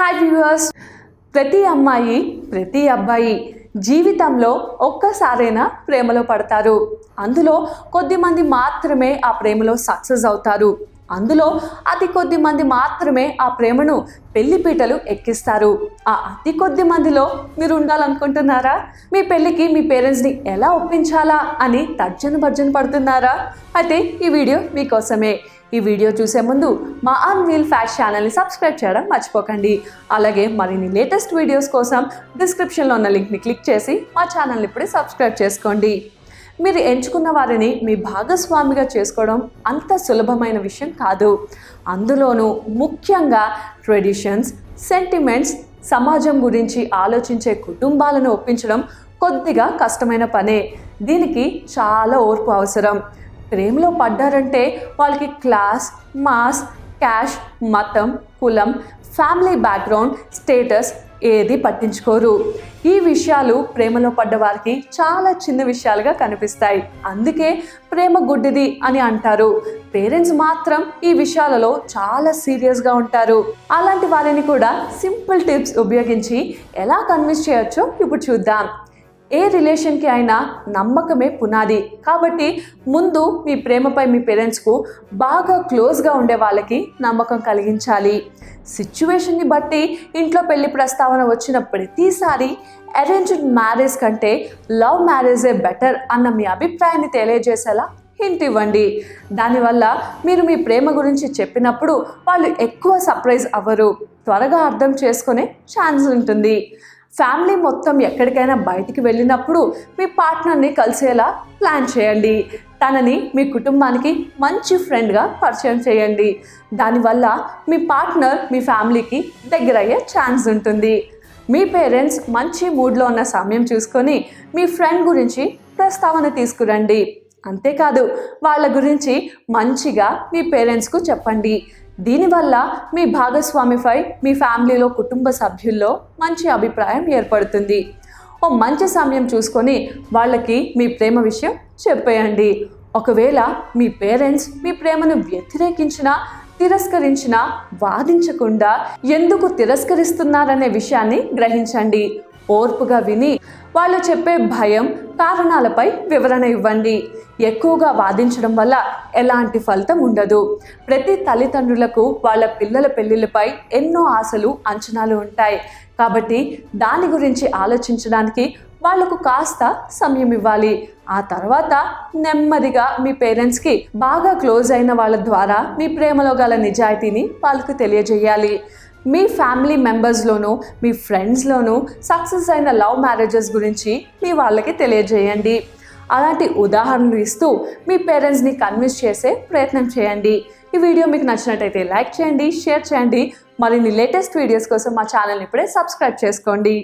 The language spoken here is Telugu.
హాయ్ వ్యూవర్స్ ప్రతి అమ్మాయి ప్రతి అబ్బాయి జీవితంలో ఒక్కసారైనా ప్రేమలో పడతారు. అందులో కొద్దిమంది మాత్రమే ఆ ప్రేమలో సక్సెస్ అవుతారు. అందులో అతి కొద్ది మంది మాత్రమే ఆ ప్రేమను పెళ్ళిపీటలు ఎక్కిస్తారు. ఆ అతి కొద్ది మందిలో మీరు ఉండాలనుకుంటున్నారా? మీ పెళ్ళికి మీ పేరెంట్స్ని ఎలా ఒప్పించాలా అని తర్జన భర్జన పడుతున్నారా? అయితే ఈ వీడియో మీకోసమే. ఈ వీడియో చూసే ముందు మా అన్వీల్ వీల్ ఛానల్ని సబ్స్క్రైబ్ చేయడం మర్చిపోకండి. అలాగే మరిన్ని లేటెస్ట్ వీడియోస్ కోసం డిస్క్రిప్షన్లో ఉన్న లింక్ని క్లిక్ చేసి మా ఛానల్ని ఇప్పుడే సబ్స్క్రైబ్ చేసుకోండి. మీరు ఎంచుకున్న వారిని మీ భాగస్వామిగా చేసుకోవడం అంత సులభమైన విషయం కాదు. అందులోనూ ముఖ్యంగా ట్రెడిషన్స్ సెంటిమెంట్స్ సమాజం గురించి ఆలోచించే కుటుంబాలను ఒప్పించడం కొద్దిగా కష్టమైన పనే. దీనికి చాలా ఓర్పు అవసరం. ప్రేమలో పడ్డారంటే వాళ్ళకి క్లాస్ మాస్ క్యాష్ మతం కులం ఫ్యామిలీ బ్యాక్గ్రౌండ్ స్టేటస్ ఏది పట్టించుకోరు. ఈ విషయాలు ప్రేమలో పడ్డ వారికి చాలా చిన్న విషయాలుగా కనిపిస్తాయి. అందుకే ప్రేమ గుడ్డిది అని అంటారు. పేరెంట్స్ మాత్రం ఈ విషయాలలో చాలా సీరియస్గా ఉంటారు. అలాంటి వారిని కూడా సింపుల్ టిప్స్ ఉపయోగించి ఎలా కన్విన్స్ చేయొచ్చో ఇప్పుడు చూద్దాం. ఏ రిలేషన్కి అయినా నమ్మకమే పునాది. కాబట్టి ముందు మీ ప్రేమపై మీ పేరెంట్స్కు బాగా క్లోజ్గా ఉండే వాళ్ళకి నమ్మకం కలిగించాలి. సిచ్యువేషన్ని బట్టి ఇంట్లో పెళ్ళి ప్రస్తావన వచ్చిన ప్రతిసారి అరేంజ్డ్ మ్యారేజ్ కంటే లవ్ మ్యారేజే బెటర్ అన్న మీ అభిప్రాయాన్ని తెలియజేసేలా హింట్ ఇవ్వండి. దానివల్ల మీరు మీ ప్రేమ గురించి చెప్పినప్పుడు వాళ్ళు ఎక్కువ సర్ప్రైజ్ అవ్వరు. త్వరగా అర్థం చేసుకునే ఛాన్స్ ఉంటుంది. ఫ్యామిలీ మొత్తం ఎక్కడికైనా బయటికి వెళ్ళినప్పుడు మీ పార్ట్నర్ని కలిసేలా ప్లాన్ చేయండి. తనని మీ కుటుంబానికి మంచి ఫ్రెండ్గా పరిచయం చేయండి. దానివల్ల మీ పార్ట్నర్ మీ ఫ్యామిలీకి దగ్గర అయ్యే ఛాన్స్ ఉంటుంది. మీ పేరెంట్స్ మంచి మూడ్లో ఉన్న సమయం చూసుకొని మీ ఫ్రెండ్ గురించి ప్రస్తావన తీసుకురండి. అంతేకాదు వాళ్ళ గురించి మంచిగా మీ పేరెంట్స్కు చెప్పండి. దీనివల్ల మీ భాగస్వామిపై మీ ఫ్యామిలీలో కుటుంబ సభ్యుల్లో మంచి అభిప్రాయం ఏర్పడుతుంది. ఓ మంచి సమయం చూసుకొని వాళ్ళకి మీ ప్రేమ విషయం చెప్పేయండి. ఒకవేళ మీ పేరెంట్స్ మీ ప్రేమను వ్యతిరేకించినా తిరస్కరించినా వాదించకుండా ఎందుకు తిరస్కరిస్తున్నారనే విషయాన్ని గ్రహించండి. ఓర్పుగా విని వాళ్ళు చెప్పే భయం కారణాలపై వివరణ ఇవ్వండి. ఎక్కువగా వాదించడం వల్ల ఎలాంటి ఫలితం ఉండదు. ప్రతి తల్లిదండ్రులకు వాళ్ళ పిల్లల పెళ్ళిళ్ళపై ఎన్నో ఆశలు అంచనాలు ఉంటాయి. కాబట్టి దాని గురించి ఆలోచించడానికి వాళ్ళకు కాస్త సమయం ఇవ్వాలి. ఆ తర్వాత నెమ్మదిగా మీ పేరెంట్స్కి బాగా క్లోజ్ అయిన వాళ్ళ ద్వారా మీ ప్రేమలో గల నిజాయితీని వాళ్ళకు తెలియజేయాలి. మీ ఫ్యామిలీ మెంబర్స్లోనూ మీ ఫ్రెండ్స్లోనూ సక్సెస్ అయిన లవ్ మ్యారేజెస్ గురించి మీ వాళ్ళకి తెలియజేయండి. అలాంటి ఉదాహరణలు ఇస్తూ మీ పేరెంట్స్ని కన్విన్స్ చేసే ప్రయత్నం చేయండి. ఈ వీడియో మీకు నచ్చినట్టయితే లైక్ చేయండి షేర్ చేయండి. మరిన్ని లేటెస్ట్ వీడియోస్ కోసం మా ఛానల్ని ఇప్పుడే సబ్స్క్రైబ్ చేసుకోండి.